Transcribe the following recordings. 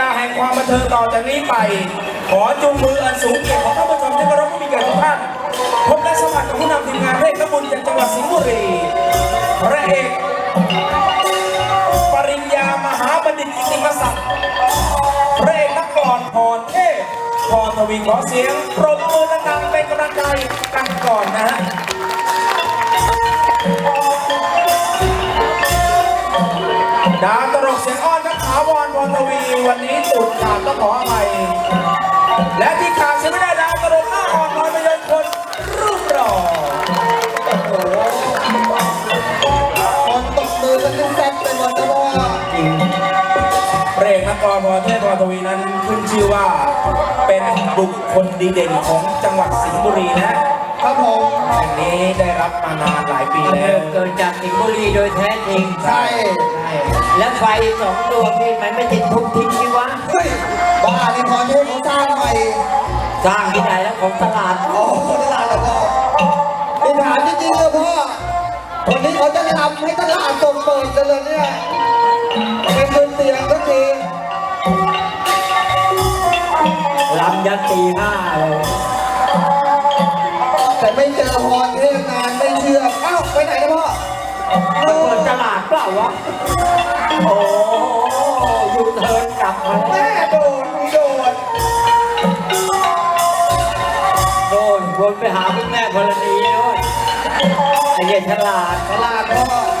ลาแห่งความบันเทิงต่อจากนี้ไป ขอจูงมืออันสูงเกียรติของท่านผู้ชมที่เคารพผู้มีเกียรติทุกท่านพบและสมผัสกับผู้นำทีมงานเพลงนบุญจากจังหวัดสิงห์บุรีพระเอกปริญญามหาบัณฑิตกิติมศักดิ์พระเอกนักกลอนพรเทพพรทวีขอเสียงปรบมือดังๆเป็นกำลังใจกันก่อนนะฮะดาวตลกเสียงอ้อนาวรพรทวีวันนี้ตูดขาดต้องขออภัย และที่ขาดเสียไม่ได้ดาวตลกหน้าอ่อนพรพยนคนรูปหล่อคนตบมือกันเป็นแซ่บไปหมดนะพ่อเพลงนักกลอนพรเทพพรทวีนั้นขึ้นชื่อว่าเป็นบุคคลดีเด่นของจังหวัดสิงห์บุรีนะครับผมแห่งนี้ได้รับมานานหลายปีแล้วเกิดจากสิงห์บุรีโดยแท้จริงใช่ และไฟสองดวงนี่มันไม่ติดทุกทิ้งที่วะเฮ้ยบ้านี่พอเทพเขาสร้างใหม่สร้างที่ไหนแล้วของตลาดโอ้โหตลาดแล้วพ่อนี่ถามจริงๆเลยพ่อวันนี้เขาจะทำให้ตลาดตรงเปิดกันเลยเนี่ยเป็นบนเตียงก็จริงลำยันตีห้าเลยแต่ไม่เจอพรเทพนานไม่เชื่อเอ้าไปไหนนะพ่อ มันเปิดตลาดเปล่าวะ โอ้ยูเทิร์นกลับมาแม่โดนมีโดนโดนวนไปหาคุณแม่พลนีโน่นไอ้เหี้ยฉลาด ตลาดพ่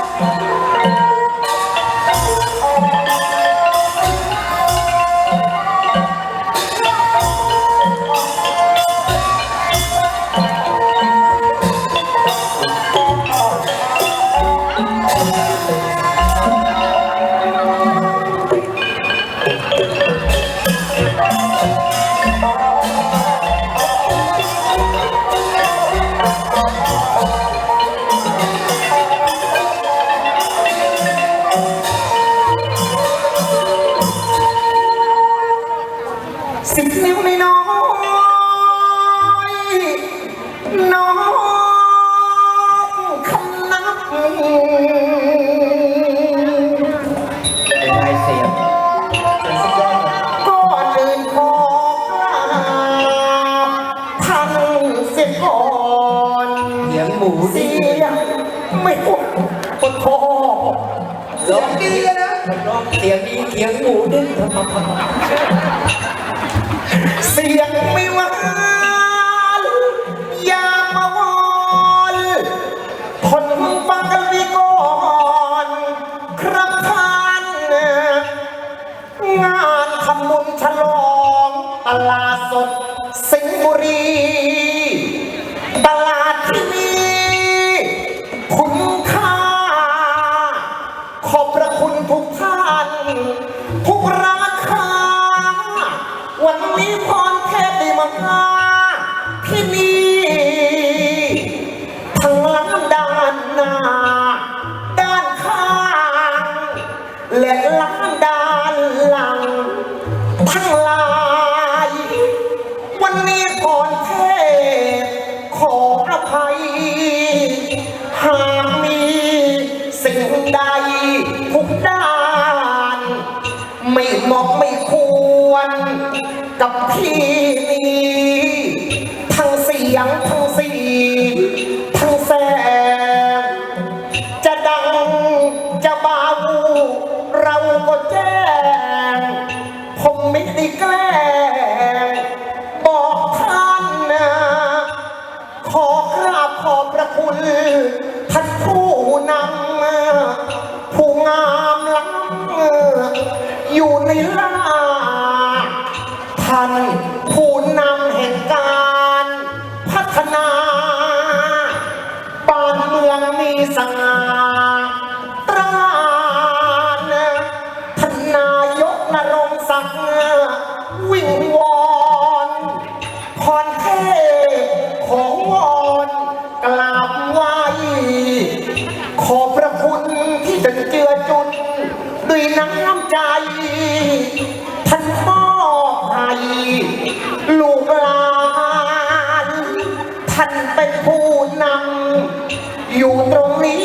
เสียงดีเสียงหมูดิ้นเสียงไม่ พ จะเบาเราก็แจ้ง ผมไม่ได้แกล้งบอกท่านนะ ขอกราบขอบพระคุณท่านผู้นำผู้งามล้ำอยู่ในล้า ตรงนี้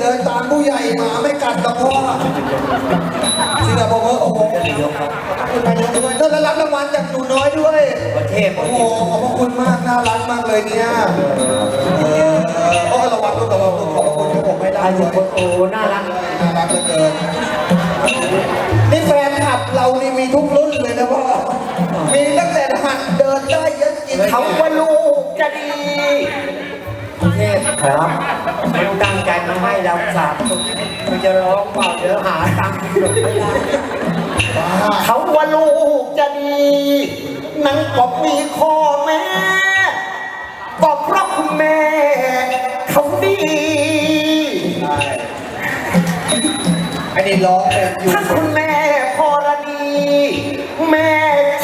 เดินตามผู้ใหญ่หมาไม่กัดกับพ่อเชื่อผมเถอโอ้โหคุณนายกด้วยแล้วรับรางวัลจากหนูน้อยด้วย ประเทศโอ้โหขอบพระคุณมากน่ารักมากเลยเนี่ยเออโอ้ระวังลูกระวังลูกขอบพระคุณที่ผมไม่ได้ไอ้ด้ทุวกยคนโอ้น่ารักน่ารักเหลือเกินนี่แฟนคลับเรานี่มีทุกรุ่นเลยนะพ่อมีตั้งแต่หัดเดินได้ยันกินเขาว่าลูกจะดี ระเทศครับมันตั้งใจมาให้เราสามคนมันจะร้องเปล่าเดี๋ยวหาตังค์หลบไม่ได้เขาว่าลูกจะดี นั้นก็มีข้อแม้ก็เพราะคุณแม่เขาดีอันนี้ร้องเป็นอยู่ทั้งคุณแม่พรณี แม่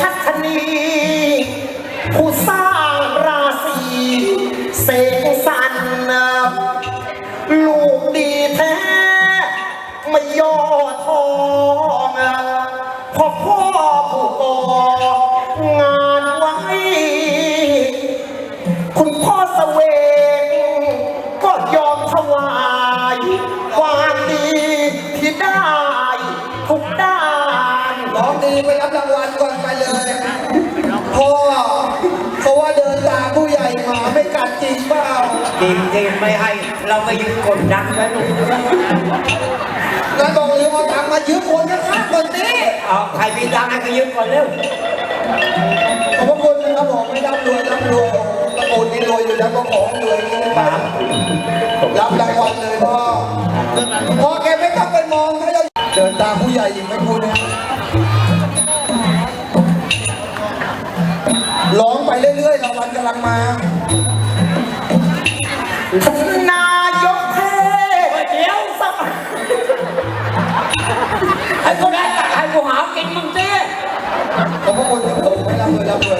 ชัชนีผู้สร้างราศีเส ย่อทองพอพ่อผู้ก่องานไว้ คุณพ่อเสวงก็ยอมถวายความดีที่ได้ทุกด้านร้องดีไปรับรางวัลก่อนไปเลยพ่อเขาะว่าเดินตามผู้ใหญ่มาไม่กัดจริงเปล่า จริงจริงไม่ให้ เราไม่ยืนกดดันไว้ลูก งั้นบอกเลยว่าตังค์มายืมคนข้างๆคนนี้เอาใครมีตังค์ให้ก็ยืมก่อนเร็วขอบพระคุณนะครับผมไม่ร่ำรวยร่ำรวยโอ้โหตระกูลนี้รวยอยู่แล้วก็ขอให้รวยอย่างนี้นะครับรับรางวัลเลยพ่อพ่อแกไม่ต้องไปมองถ้าเราเดินตามผู้ใหญ่อีกไหมคุณเนี่ยร้องไปเรื่อยๆรางวัลกำลังมา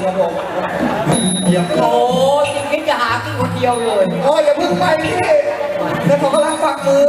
รวยร่ำรวยครับผมเยี่ยมเลโอ้ยยคิดจะหากินคนเดียวเลย โอ้ยอย่าเพิ่งไปพี่แล้วผมกำลังฝักมือ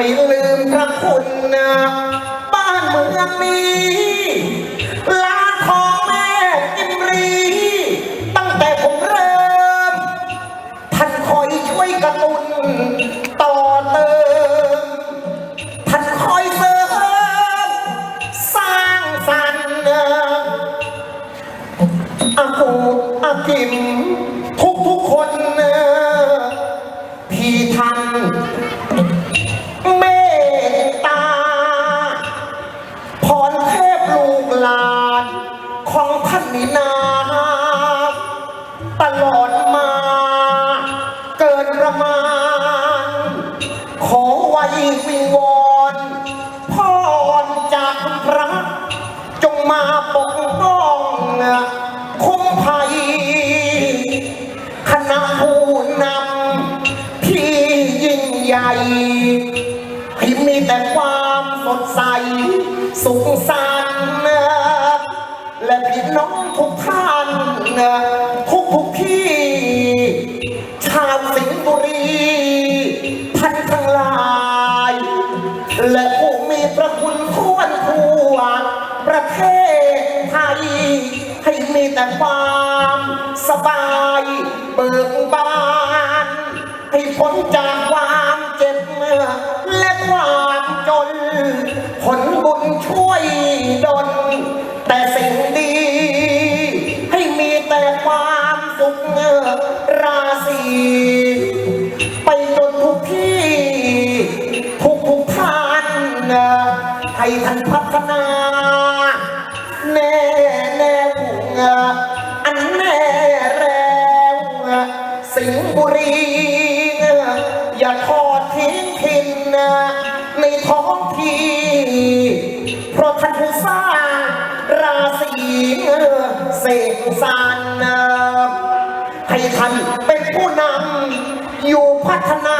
ไม่ลืมพระคุณนะบ้านเมืองนี้ สุขสันต์และพี่น้องทุกท่านทุกทุกที่ ชาวสิงห์บุรีท่านทั้งหลาย และผู้มีพระคุณทั่วทั่วประเทศไทย ให้มีแต่ความสบาย เบิกบาน ให้พ้นจากความ น ผลบุญช่วยดลแต่สิ่งดี ให้มีแต่ความสุขราศีไปจนทุกที่ทุกท่านให้ท่านพัฒนา แน่แน่วอันแน่แล้วสิงบุรีอย่าทอดทิ้งถิ่นนท้ เสกสรรให้ท่านเป็นผู้นำอยู่พัฒนา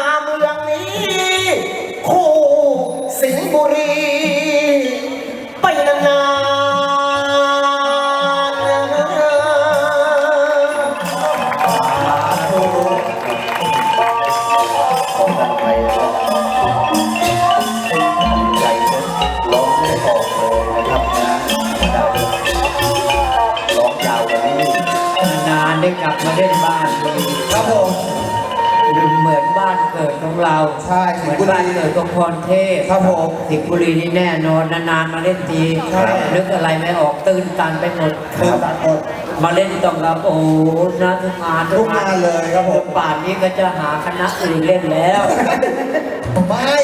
กลับมาเล่นบ้านเลยครับผมดูเหมือนบ้านเกิดของเราใช่เหมือนบ้านเกิดของพรเทพครับผมสิงห์บุรีนี่แน่นอนนานๆมาเล่นทีใช่นึกอะไรไม่ออกตื่นตันไปหมดเปิดตัดหมด มาเล่นต้องกับโอ้โหนะทุกงานทุกงานเลยครับผม ป่านนี้ก็จะหาคณะอื่นเล่นแล้ว ไม่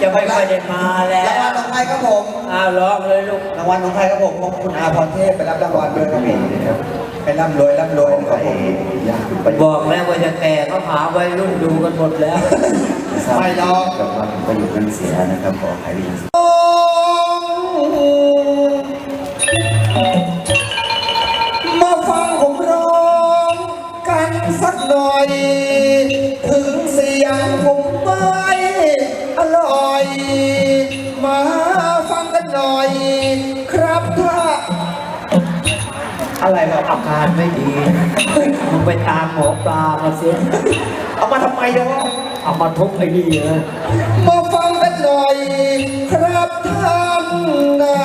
จะไม่ค่อยได้มาแล้รางวัลวของใครครับผมอ้าวร้องเลยลูกรางวัลของใครครับผมของคุณอาพรเทพไปรับรางวัลด้วยครับผมนะครับไปร่ำรวยร่ำรวยของคใครรับผมยากขึ้นไปบอกแล้วว่าจะแก่เขาหาวัยรุ่นดูกันหมดแล้วไม่หรอกกับว่าประโยชน์นั้นเสียนะครับขอใครได้ ผมไม่อร่อย มาฟังกันหน่อย ครับถ้าอะไรครับอาการไม่ดีมึงไปตามหมอปลามาเสียเอามาทำไมเดี๋ยวเอามาทุบไอ้นี่นะมาฟังกันหน่อย ครับท่านนะ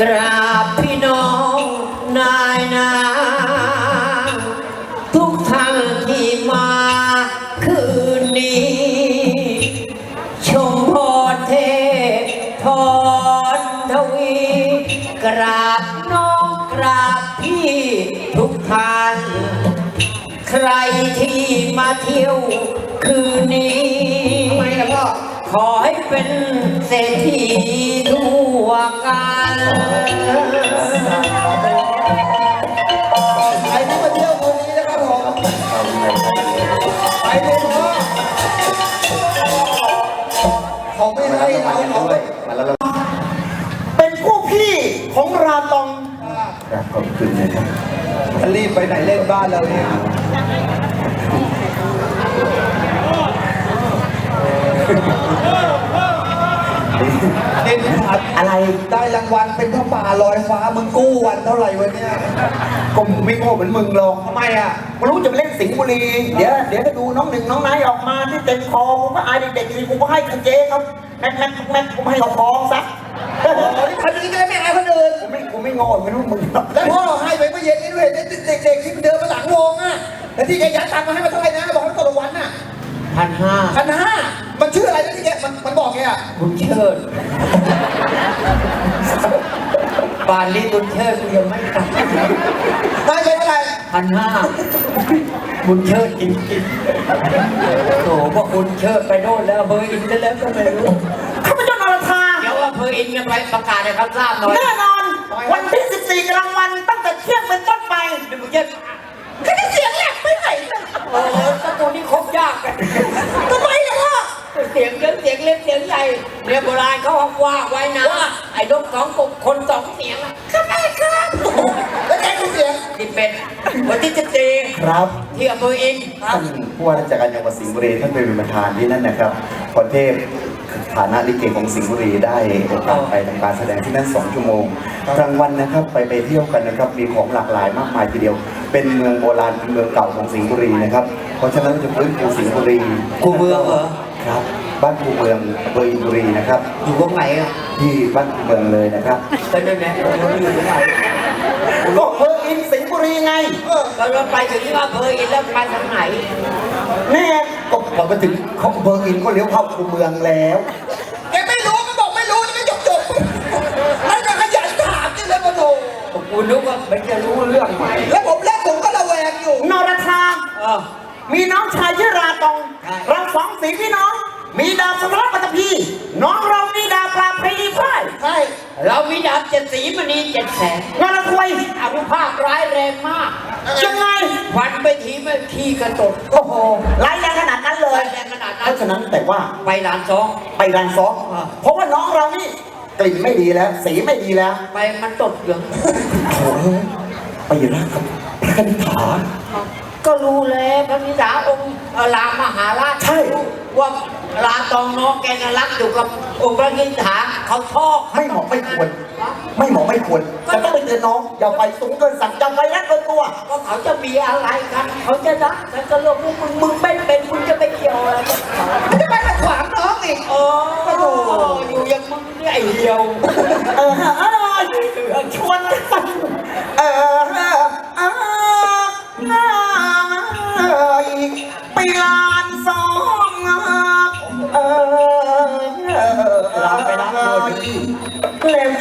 กราบพี่น้องนายนา ใครที่มาเที่ยวคืนนี้ทำไมล่ะพ่อขอให้เป็นเศรษฐีทั่วกันใครที่มาเที่ยวคืนนี้นะครับผมเอาวินัยครับไปเลยพ่อเขาไม่มาให้แล้วเรามาเขาด้วยมาแล้วเรา เป็นผู้พี่ของราตอง ครับ ขอบคุณนะครับรีบไปไหนเล่นบ้านเราเนี่ยเล่นผัดอะไรได้รางวัลเป็นพระป่าลอยฟ้ามึงกู้วันเท่าไหร่วะเนี่ยก็ไม่โง่เหมือนมึงหรอกทำไมอะกูรู้จะไปเล่นสิงห์บุรี เดี๋ยวเดี๋ยวถ้าดูน้องหนึ่งน้องนายออกมาที่เต็มคอกูก็อายเด็กๆสิกูก็ให้กันเจ๊ครับแม็กแม็กแม็กกูไม่ให้เขาคล้องซะโอ้โหนี่พันนี้ก็ไม่อายคนอื่น กูไม่กูไม่โง่ไม่รู้มึงหรอกแล้วพ่อให้ไปเมื่อเย็นนี้ด้วยเด็กๆที่เดินมาหลังวงอะแล้วที่แกยัดตังค์มาให้มาเท่าไหร่นะบอกให้ตกรางวัลน่ะพันห้าพันห้ามันชื่ออะไรนะที่แกมันมันบอกแกอะบุญเชิดป่านนี้บุญเชิดกูยังไม่กลับได้ไปเท่าไหร่พันห้าบุญเชิดจริงๆโถพวกคุณเชิดไปโน่นแล้วอำเบอร์อินไปแล้วก็ไม่รู้ข้าพเจ้านรธาเดี๋ยวอำเภออินกันไปประกาศให้เขาทราบหน่อยแน่นอนวัน ที่14กลางวันตั้งแต่เที่ยงเป็นต้นไปเดี๋ยวมึงจะก็จะเสียงแหลกไปไหนนะโอ้ยตะตัวนี้ครบยากกันทำไมล่ะพ่อเสียงเล็กเสียงเล็กเสียงใหญ่เนี่ยโบราณเขาว่าไว้นะไอ้นกสองกบคนสองเสียงอะครับไอ้ครับแล้วแกคือเสียงนี่เป็นวันที่จะเจครับที่อำเภออินท่านผู้ว่าราชการจังหวัดสิงห์บุรีท่านเป็นประธานที่นั่นนะครับพรเทพ ฐานะลิเกของสิงห์บุรีได้โอกาสไปทำการแสดงที่นั่น2ชั่วโมงกลางวันนะครับไปไปเที่ยวกันนะครับมีของหลากหลายมากมายทีเดียว เป็นเมืองโบราณเป็นเมืองเก่าของสิงห์บุรีนะครับเพราะฉะนั้นจะพื้นภูสิงห์บุรีกูเมืองเหรอครับ บ้านภูเมืองอำเภออินบุรีนะครับอยู่ตรงไหนอะที่บ้านภูเมืองเลยนะครับก็นั่นแหละเราอยู่ตรงไหนก็เบอร์อินสิงห์บุรีไงเราไปถึงที่อำเภออินแล้วไปทางไหนแน่ก็ พอไปถึงเขาเบอร์อินก็เลี้ยวเข้าคูเมืองแล้วแกไม่รู้ก็บอกไม่รู้นี่ก็จบจบแล้วก็ขยันถามนี่เลยมาโถกูนึกว่ามันจะรู้เรื่องใหม่แล้วผมเล่นผมก็ระแวงอยู่นรธาเออมีน้องชายชื่อราตองใช่เราสองสีพี่น้อง มีดาวสมรปัตตภีน้องเรามีดาวปราบพรีพเรา มีดาบเจ็ดสีมณีเจ็ดแสงงานคุยอนุภาพร้ายแรงมากยังไงฟันไปทีไม่ทีกระตกโอ้โหร้ายแรงขนาดนั้นเลร้ายย แรงขนาดเพนั้นราะฉะนั้นแต่ว่าไปหลานสอง ไปรันซอกเพราะว่าน้องเรานี่กลิ่นไม่ดีแล้ว สีไม่ดีแล้วไปมันตกเหลืองโอ้ยไปรักกับพระคณิษฐาก็รู้แล้วพระมิสาองค์เอ่อรามมหาราชใช่ ว่า ลาตองน้องแกน่ะรักอยู่กับองค์พระกินถาเขาชอบไม่เหมาะไม่ควร ไม่เหมาะไม่ควรจะต้องไปเตือนน้องอย่าไปสูงเกินสั่งจำไว้นะเกินตัว ก็เขาจะมีอะไรกัน เขาจะรักกันก็เรื่องของมึงมึงไม่เป็นมึงจะไปเกี่ยวอะไรกับเขาจะไปมาขวางน้องอีกเอออยู่อย่างมึงเนี่ยไอ้เดียวเออเออชวนกันเออเออเออ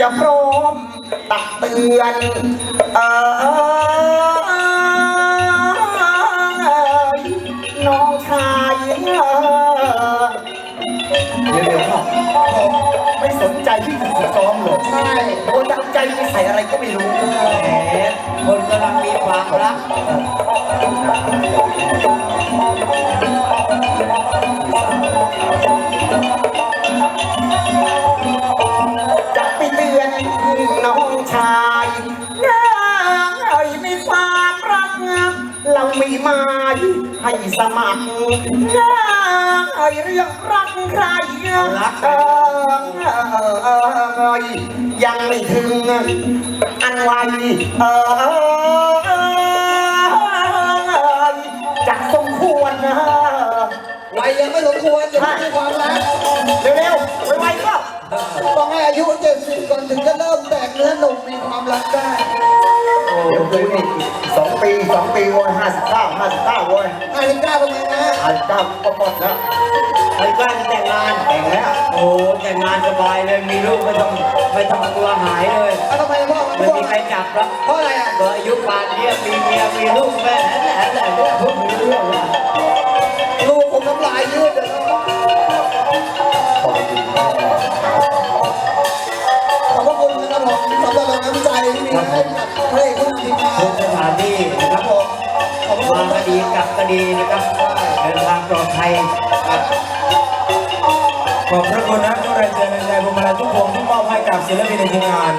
จะพร้อมตักเตือนเออน้องชายเดี๋ยวๆครับไม่สนใจที่จะซ้อมเลยใช่โอ้ตั้งใจไปใส่อะไรก็ไม่รู้แหมคนกำลังมีความรัก เราไม่มาให้สมัครน้อยเรื่องรักใครรักเอยยังไม่ถึงอันไวเออจะสมควรนะวัยยังไม่สมควรจะมีความรักเร็วๆไวๆก็ ต้องให้อายุเจ็ดสิบก่อนถึงจะเริ่มแตกเนื้อหนุ่มมีความรักได้เดี๋ยวคืนนี้สองปีสองปีโว้ยห้าสิบเก้าห้าสิบเก้าโว้ยอายุเก้าประมาณนะห้าสิบเก้าก็หมดแล้วไอ้บ้านแต่งงานแต่งแล้วโอ้แต่งงานสบายเลยมีลูกไม่ต้องไม่ต้องกลัวหายเลยเอาทำไมพ่อไม่พ่อมีใครจับแล้วเพราะอะไรอะเกิดอายุป่านเนี้ยมีเมียมีลูกแม่แหละแหละแหละพวกมีเรื่องอะลูกผมน้ำลายยืดเลย ขอบพระคุณนะครับผมสำหรับน้ำใจที่มีให้กับพระเอกรุ่นทีมงานทุกสถานที่นะครับผมขอบพระคุณมาคดีกลับคดีนะครับเดินทางปลอดภัยครับขอบพระคุณนะทุกแรงใจแรงใจพวงมาทุกวงที่มอบให้กับศิลปินในทีมงาน